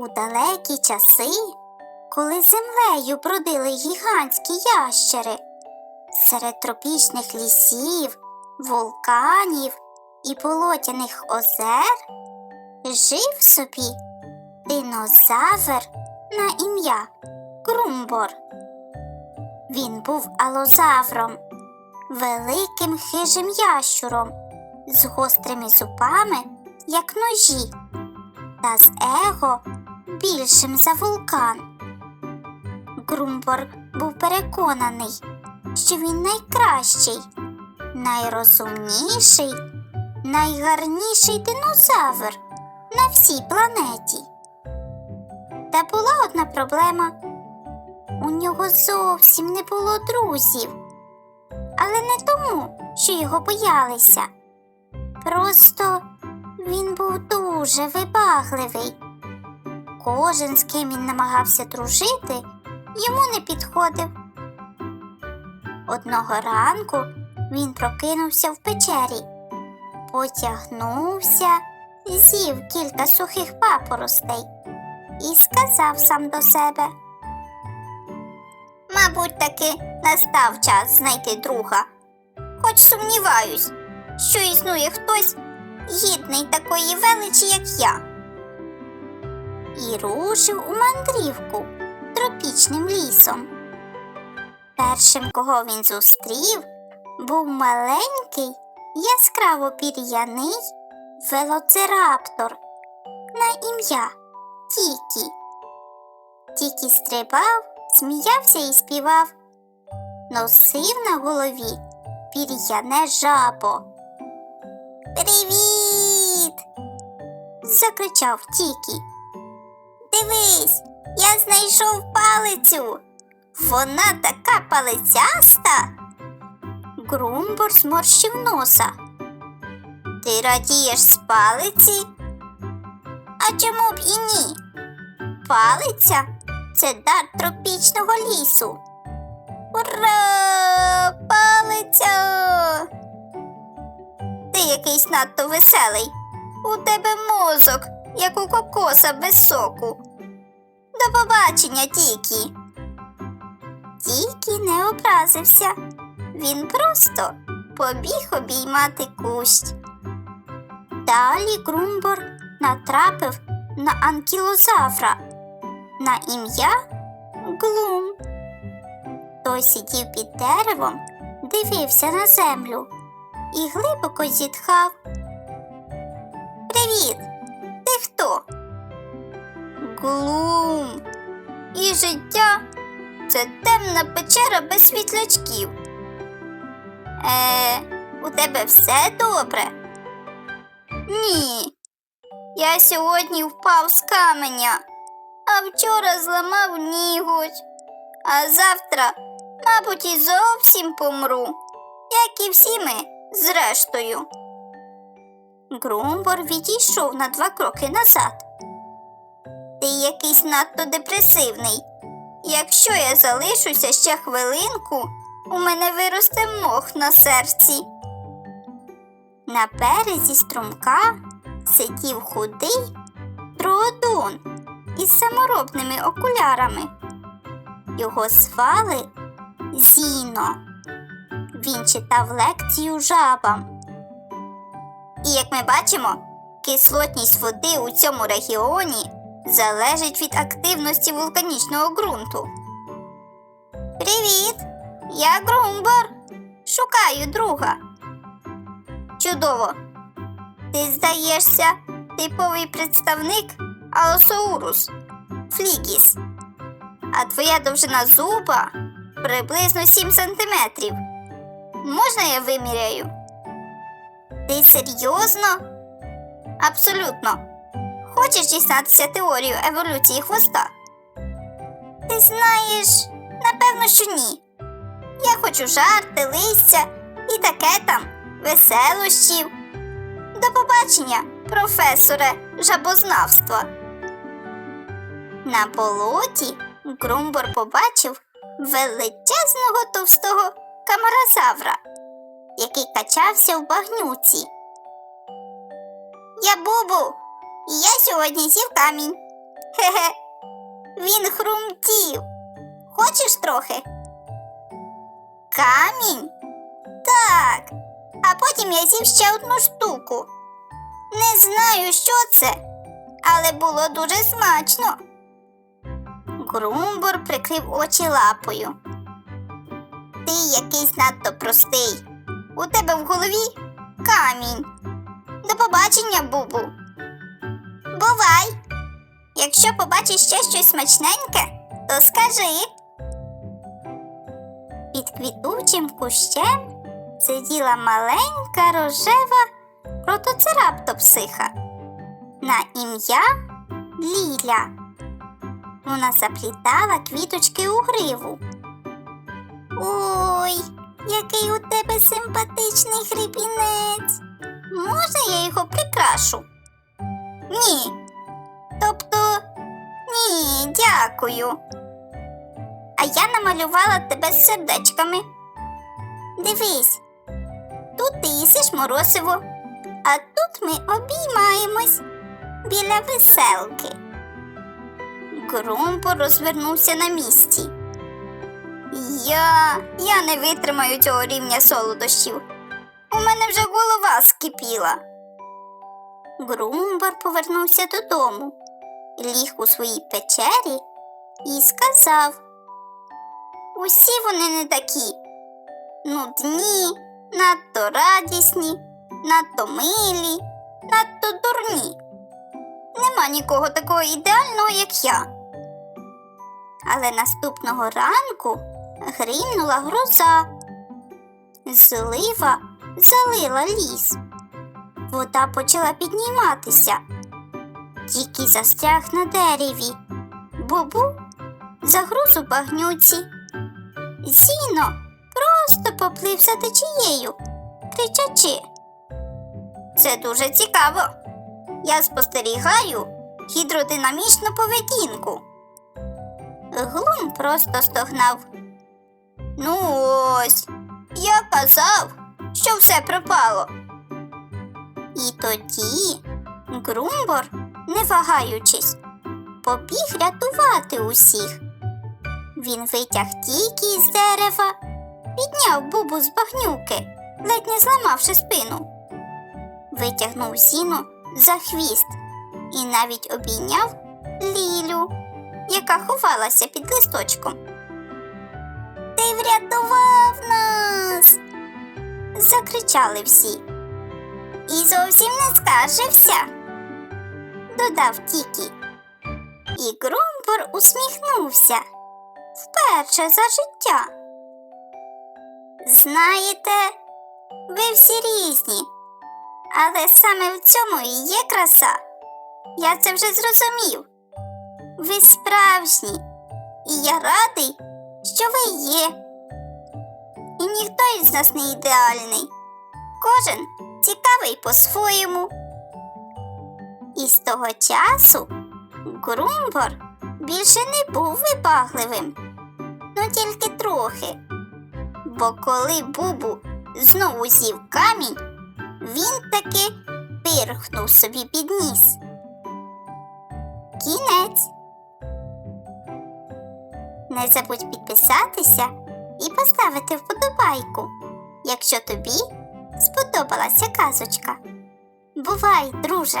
У далекі часи, коли землею бродили гігантські ящери, серед тропічних лісів, вулканів і болотяних озер жив собі динозавр на ім'я Крумбор. Він був алозавром, великим хижим ящуром з гострими зубами, як ножі, та з его більшим за вулкан. Грумбор був переконаний, що він найкращий, найрозумніший, найгарніший динозавр на всій планеті. Та була одна проблема. У нього зовсім не було друзів, але не тому, що його боялися. Просто він був дуже вибагливий. Кожен, з ким він намагався дружити, йому не підходив. Одного ранку він прокинувся в печері, потягнувся, з'їв кілька сухих папоростей і сказав сам до себе. Мабуть, таки настав час знайти друга, хоч сумніваюсь, що існує хтось гідний такої величі, як я і рушив у мандрівку тропічним лісом. Першим, кого він зустрів, був маленький, яскраво пір'яний велоцираптор на ім'я Тікі. Тікі стрибав, сміявся і співав, носив на голові пір'яне жабо. Привіт! закричав Тікі. Дивись, я знайшов палицю. Вона така палицяста. Грумбор зморщив носа. Ти радієш з палиці? А чому б і ні? Палиця це дар тропічного лісу. Ура! Палиця! Ти якийсь надто веселий. У тебе мозок, як у кокоса без соку. До побачення, Тікі. Тікі не образився. Він просто побіг обіймати кущ. Далі Грумбор натрапив на анкілозавра на ім'я Глум. Той сидів під деревом, дивився на землю і глибоко зітхав. Привіт! Ти хто? Глум. І життя це темна печера без світлячків. Е, у тебе все добре? Ні. Я сьогодні впав з каменя, а вчора зламав ніготь, а завтра, мабуть, і зовсім помру, як і всі ми зрештою. Грумбор відійшов на два кроки назад. Ти якийсь надто депресивний. Якщо я залишуся ще хвилинку, у мене виросте мох на серці. На березі струмка сидів худий троодон із саморобними окулярами. Його звали Зіно. Він читав лекцію жабам. І як ми бачимо, кислотність води у цьому регіоні залежить від активності вулканічного ґрунту. Привіт! Я Грумбор. Шукаю друга. Чудово. Ти здаєшся типовий представник Алосоурус Флігіс. А твоя довжина зуба приблизно 7 сантиметрів. Можна я виміряю? Ти серйозно? Абсолютно. Хочеш дізнатися теорію еволюції хвоста? Ти знаєш, напевно, що ні. Я хочу жарти, листя і таке там, веселощів. До побачення, професоре жабознавства. На болоті Грумбор побачив величезного товстого камаразавра, який качався в багнюці. Я Бубу, і я сьогодні сів камінь. Хе-хе. Він хрумтів. Хочеш трохи? Камінь? Так. А потім я з'їв ще одну штуку. Не знаю, що це, але було дуже смачно. Грумбор прикрив очі лапою. Ти якийсь надто простий. У тебе в голові камінь. До побачення, Бубу. Бувай. Якщо побачиш ще щось смачненьке, то скажи. Під квітучим кущем сиділа маленька рожева протоцераптопсиха на ім'я Ліля. Вона заплітала квіточки у гриву. Ой, який у тебе симпатичний грибінець. Можна я його прикрашу? Ні. Тобто, ні, дякую. А я намалювала тебе з сердечками. Дивись, тут ти їсиш морозиво, а тут ми обіймаємось біля веселки. Грумпо розвернувся на місці. Я. я не витримаю цього рівня солодощів. У мене вже голова скипіла. Грумбар повернувся додому, ліг у своїй печері і сказав: Усі вони не такі. Нудні, надто радісні, надто милі, надто дурні. Нема нікого такого ідеального, як я. Але наступного ранку гримнула гроза. Злива залила ліс. Вода почала підніматися. Тільки застряг на дереві. Бубу загруз у багнюці. Зіно просто поплив за течією, кричачи. Це дуже цікаво. Я спостерігаю гідродинамічну поведінку. Глум просто стогнав. Ну ось, я казав, що все пропало. І тоді Грумбор, не вагаючись, побіг рятувати усіх. Він витяг тільки із дерева, підняв бубу з багнюки, ледь не зламавши спину, витягнув зіну за хвіст і навіть обійняв Лілю, яка ховалася під листочком. Ти врятував нас. закричали всі. І зовсім не скаржився, додав Тікі. І Грумпор усміхнувся вперше за життя. Знаєте, ви всі різні, але саме в цьому і є краса. Я це вже зрозумів. Ви справжні, і я радий, що ви є. І ніхто із нас не ідеальний. Кожен цікавий по-своєму. І з того часу Грумбор більше не був вибагливим, ну тільки трохи. Бо коли Бубу знову з'їв камінь, він таки пирхнув собі під ніс. Кінець. Не забудь підписатися і поставити вподобайку, якщо тобі сподобалася казочка. Бувай, друже!